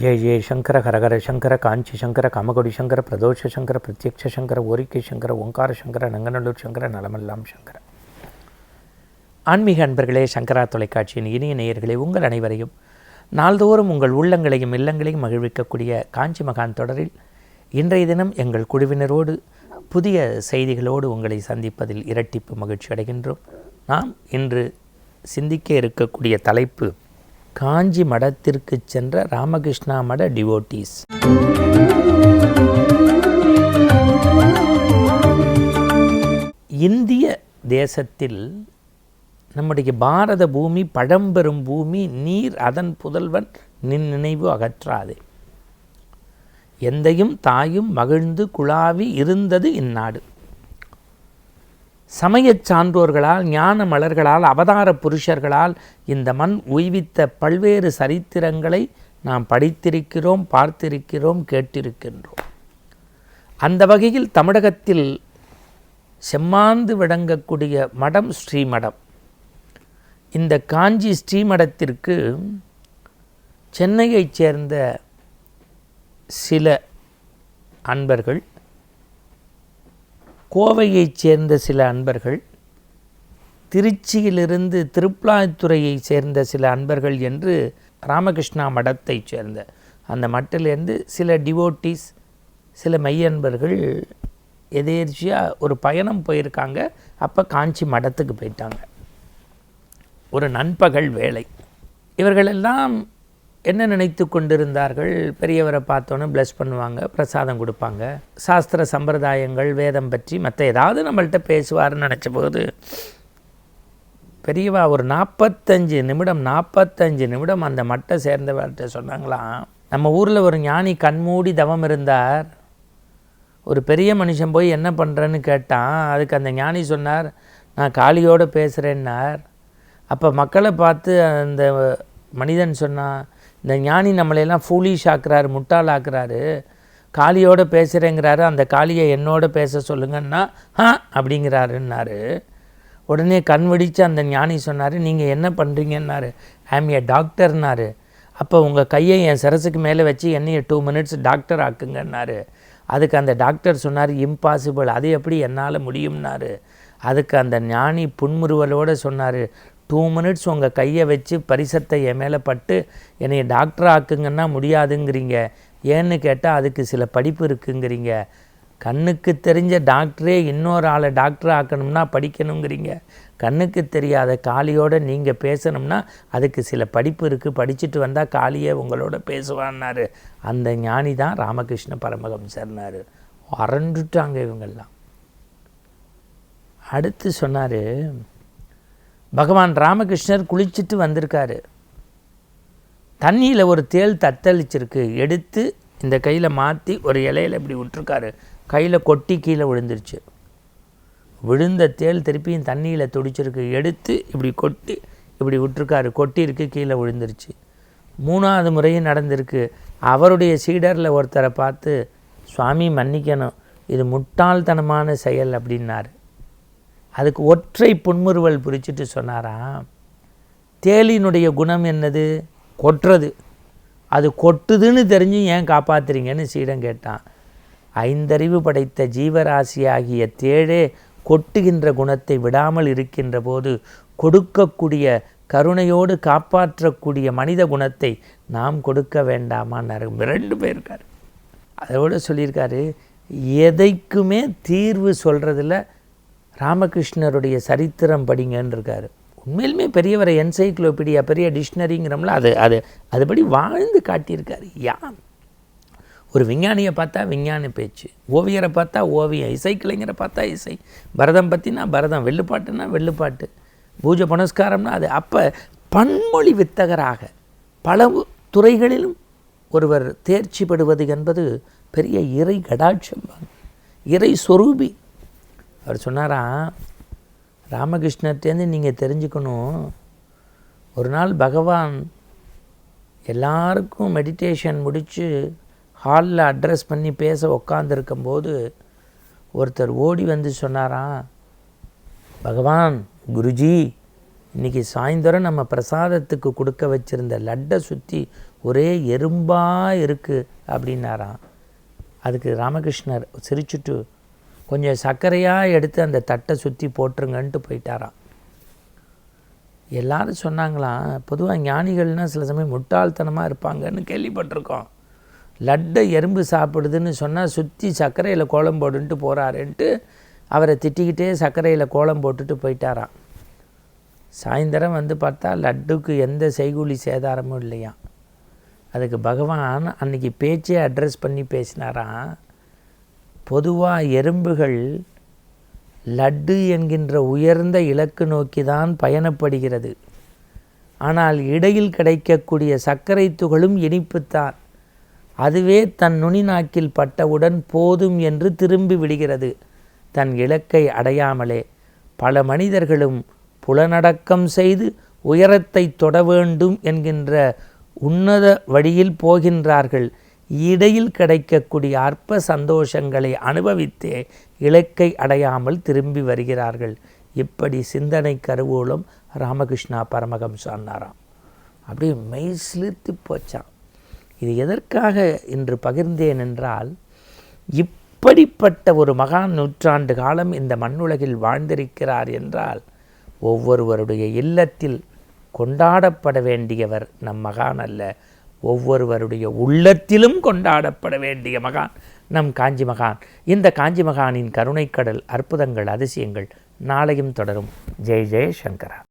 ஜெய ஜெய சங்கர ஹரஹர சங்கர காஞ்சி சங்கர கமகொடி சங்கர பிரதோஷ சங்கர பிரத்யக்ஷ சங்கர ஓரிக்கை சங்கர ஓங்கார சங்கர நங்கநல்லூர் சங்கர நலமெல்லாம் சங்கர. ஆன்மீக அன்பர்களே சங்கரா தொலைக்காட்சியின் இனிய நேயர்களே உங்கள் அனைவரையும் நாள்தோறும் உங்கள் உள்ளங்களையும் இல்லங்களையும் மகிழ்விக்கக்கூடிய காஞ்சி மகான் தொடரில் இன்றைய தினம் எங்கள் குழுவினரோடு புதிய செய்திகளோடு உங்களை சந்திப்பதில் இரட்டிப்பு மகிழ்ச்சி அடைகின்றோம். நாம் இன்று சிந்திக்க இருக்கக்கூடிய தலைப்பு காஞ்சி மடத்திற்கு சென்ற ராமகிருஷ்ணா மட டிவோட்டீஸ் இந்திய தேசத்தில் நம்முடைய பாரத பூமி பழம்பெரும் பூமி நீர் அதன் புதல்வன் நின் நினைவு அகற்றாதே. எந்தையும் தாயும் மகிழ்ந்து குழாவி இருந்தது இந்நாடு. சமயச் சான்றோர்களால் ஞான மலர்களால் அவதார புருஷர்களால் இந்த மண் உய்வித்த பல்வேறு சரித்திரங்களை நாம் படித்திருக்கிறோம் பார்த்திருக்கிறோம் கேட்டிருக்கின்றோம். அந்த வகையில் தமிழகத்தில் செம்மாந்து விளங்கக்கூடிய மடம் ஸ்ரீமடம். இந்த காஞ்சி ஸ்ரீமடத்திற்கு சென்னையைச் சேர்ந்த சில அன்பர்கள் கோவையைச் சேர்ந்த சில அன்பர்கள் திருச்சியிலிருந்து திருப்பலாய்த்துறையைச் சேர்ந்த சில அன்பர்கள் என்று ராமகிருஷ்ணா மடத்தைச் சேர்ந்த அந்த மட்டிலிருந்து சில டிவோட்டீஸ் சில மையன்பர்கள் எதேர்ச்சியாக ஒரு பயணம் போயிருக்காங்க. அப்போ காஞ்சி மடத்துக்கு போயிட்டாங்க. ஒரு நண்பகல் வேலை இவர்களெல்லாம் என்ன நினைத்து கொண்டிருந்தார்கள்? பெரியவரை பார்த்தோன்னே ப்ளஸ் பண்ணுவாங்க பிரசாதம் கொடுப்பாங்க. சாஸ்திர சம்பிரதாயங்கள் வேதம் பற்றி மற்ற ஏதாவது நம்மள்கிட்ட பேசுவார்னு நினச்ச போது பெரியவா ஒரு நாற்பத்தஞ்சு நிமிடம் நாற்பத்தஞ்சு நிமிடம் அந்த மட்டை சேர்ந்தவர்கிட்ட சொன்னாங்களாம் நம்ம ஊரில் ஒரு ஞானி கண்மூடி தவம் இருந்தார். ஒரு பெரிய மனுஷன் போய் என்ன பண்ணுறேன்னு கேட்டான். அதுக்கு அந்த ஞானி சொன்னார் நான் காளியோடு பேசுகிறேன்னார் அப்போ மக்களை பார்த்து அந்த மனிதன் சொன்னான் இந்த ஞானி நம்மளையெல்லாம் ஃபூலிஷ் ஆக்குறாரு முட்டாள் ஆக்குறாரு காளியோடு பேசுகிறேங்கிறாரு அந்த காளியை என்னோட பேச சொல்லுங்கன்னா ஆ அப்படிங்கிறாருன்னாரு. உடனே கண் வெடித்து அந்த ஞானி சொன்னார் நீங்கள் என்ன பண்ணுறீங்கன்னாரு ஐம் ஏ டாக்டர்னாரு அப்போ உங்கள் கையை என் சரசுக்கு மேலே வச்சு என்னையை டூ மினிட்ஸ் டாக்டர் ஆக்குங்கன்னாரு. அதுக்கு அந்த டாக்டர் சொன்னார் இம்பாசிபிள் அது எப்படி என்னால் முடியும்னாரு? அதுக்கு அந்த ஞானி புன்முறுவலோடு சொன்னார் டூ மினிட்ஸ் உங்கள் கையை வச்சு பரிசத்தை என் மேலே பட்டு என்னை டாக்டர் ஆக்குங்கன்னா முடியாதுங்கிறீங்க. ஏன்னு கேட்டால் அதுக்கு சில படிப்பு இருக்குங்கிறீங்க. கண்ணுக்கு தெரிஞ்ச டாக்டரே இன்னொரு ஆளை டாக்டர் ஆக்கணும்னா படிக்கணுங்கிறீங்க. கண்ணுக்கு தெரியாத காளியோடு நீங்கள் பேசணும்னா அதுக்கு சில படிப்பு இருக்குது படிச்சுட்டு வந்தால் காளியே உங்களோட பேசுவான்னாரு. அந்த ஞானி தான் ராமகிருஷ்ண பரமஹம்சர்னார் அரண்டுட்டாங்க இவங்கெல்லாம். அடுத்து சொன்னார் பகவான் ராமகிருஷ்ணர் குளிச்சுட்டு வந்திருக்காரு. தண்ணியில் ஒரு தேல் தத்தளிச்சிருக்கு. எடுத்து இந்த கையில் மாற்றி ஒரு இலையில் இப்படி விட்டுருக்காரு. கையில் கொட்டி கீழே விழுந்துருச்சு. விழுந்த தேல் திருப்பியும் தண்ணியில் துடிச்சிருக்கு. எடுத்து இப்படி கொட்டி இப்படி விட்டுருக்காரு. கொட்டி இருக்கு கீழே விழுந்துருச்சு. மூணாவது முறையும் நடந்திருக்கு. அவருடைய சீடரில் ஒருத்தரை பார்த்து சுவாமி மன்னிக்கணும். இது முட்டாள்தனமான செயல் அப்படின்னாரு. அதுக்கு ஒற்றை புன்முறுவல் பிரிச்சுட்டு சொன்னாராம் தேலினுடைய குணம் என்னது? கொட்டுறது அது கொட்டுதுன்னு தெரிஞ்சு ஏன் காப்பாத்துறீங்கன்னு சீடன் கேட்டான். ஐந்தறிவு படைத்த ஜீவராசியாகிய தேழே கொட்டுகின்ற குணத்தை விடாமல் இருக்கின்ற போது கொடுக்கக்கூடிய கருணையோடு காப்பாற்றக்கூடிய மனித குணத்தை நாம் கொடுக்க வேண்டாமான்னு பேர் போயிருக்காரு அதோடு சொல்லியிருக்காரு எதைக்குமே தீர்வு சொல்கிறதுல ராமகிருஷ்ணருடைய சரித்திரம் படிங்கன்னு இருக்கார் உண்மையிலுமே பெரியவரை என்சைக்ளோபீடியா பெரிய டிக்ஷனரிங்கிறோம்ல அது அது அதுபடி வாழ்ந்து காட்டியிருக்கார். யான் ஒரு விஞ்ஞானியை பார்த்தா விஞ்ஞான பேச்சு ஓவியரை பார்த்தா ஓவியம் இசைக்கலைஞரை பார்த்தா இசை பரதம் பற்றினா பரதம் வெள்ளுப்பாட்டுனா வெள்ளுப்பாட்டு பூஜை புனஸ்காரம்னா அது. அப்போ பன்மொழி வித்தகராக பல துறைகளிலும் ஒருவர் தேர்ச்சி பெறுவது என்பது பெரிய இறை கடாட்சம் இறை சொரூபி அவர் சொன்னாராம் ராமகிருஷ்ணர்டேருந்து நீங்கள் தெரிஞ்சுக்கணும். ஒரு நாள் பகவான் எல்லாருக்கும் மெடிடேஷன் முடித்து ஹாலில் அட்ரஸ் பண்ணி பேச உக்காந்துருக்கும்போது ஒருத்தர் ஓடி வந்து சொன்னாராம் பகவான் குருஜி இன்றைக்கி சாயந்தரம் நம்ம பிரசாதத்துக்கு கொடுக்க வச்சுருந்த லட்டை சுற்றி ஒரே எறும்பாக இருக்குது அப்படின்னாராம் அதுக்கு ராமகிருஷ்ணர் சிரிச்சுட்டு கொஞ்சம் சர்க்கரையாக எடுத்து அந்த தட்டை சுற்றி போட்டுருங்கன்ட்டு போயிட்டாராம். எல்லாரும் சொன்னாங்களாம் பொதுவாக ஞானிகள்னால் சில சமயம் முட்டாள்தனமாக இருப்பாங்கன்னு கேள்விப்பட்டிருக்கோம். லட்டை எறும்பு சாப்பிடுதுன்னு சொன்னால் சுற்றி சர்க்கரையில் கோலம் போடுன்ட்டு போகிறாருன்ட்டு அவரை திட்டிக்கிட்டே சர்க்கரையில் கோலம் போட்டுட்டு போயிட்டாராம். சாயந்தரம் வந்து பார்த்தா லட்டுக்கு எந்த செய்கூலி சேதாரமும் இல்லையா அதுக்கு பகவான் அன்றைக்கி பேச்சே அட்ரஸ் பண்ணி பேசினாராம். பொதுவாக எறும்புகள் லட்டு என்கின்ற உயர்ந்த இலக்கு நோக்கி தான் பயணப்படுகிறது. ஆனால் இடையில் கிடைக்கக்கூடிய சர்க்கரை துகளும் இனிப்புத்தான். அதுவே தன் நுனி நாக்கில் பட்டவுடன் போதும் என்று திரும்பி விடுகிறது. தன் இலக்கை அடையாமலே பல மனிதர்களும் புலனடக்கம் செய்து உயரத்தை தொட வேண்டும் என்கின்ற உன்னத வழியில் போகின்றார்கள். இடையில் கிடைக்கக்கூடிய அற்ப சந்தோஷங்களை அனுபவித்தே இலக்கை அடையாமல் திரும்பி வருகிறார்கள். இப்படி சிந்தனை கருவூலம் ராமகிருஷ்ணா பரமகம் சொன்னாராம். அப்படியே மெய் சிலிர்த்து போச்சான் இது எதற்காக இன்று பகிர்ந்தேன் என்றால் இப்படிப்பட்ட ஒரு மகான் நூற்றாண்டு காலம் இந்த மண்ணுலகில் வாழ்ந்திருக்கிறார் என்றால் ஒவ்வொருவருடைய இல்லத்தில் கொண்டாடப்பட வேண்டியவர் நம் மகான் அல்ல. ஒவ்வொருவருடைய உள்ளத்திலும் கொண்டாடப்பட வேண்டிய மகான் நம் காஞ்சி மகான். இந்த காஞ்சி மகானின் கருணைக்கடல் அற்புதங்கள் அதிசயங்கள் நாளையும் தொடரும். ஜெய் ஜெய் சங்கரா.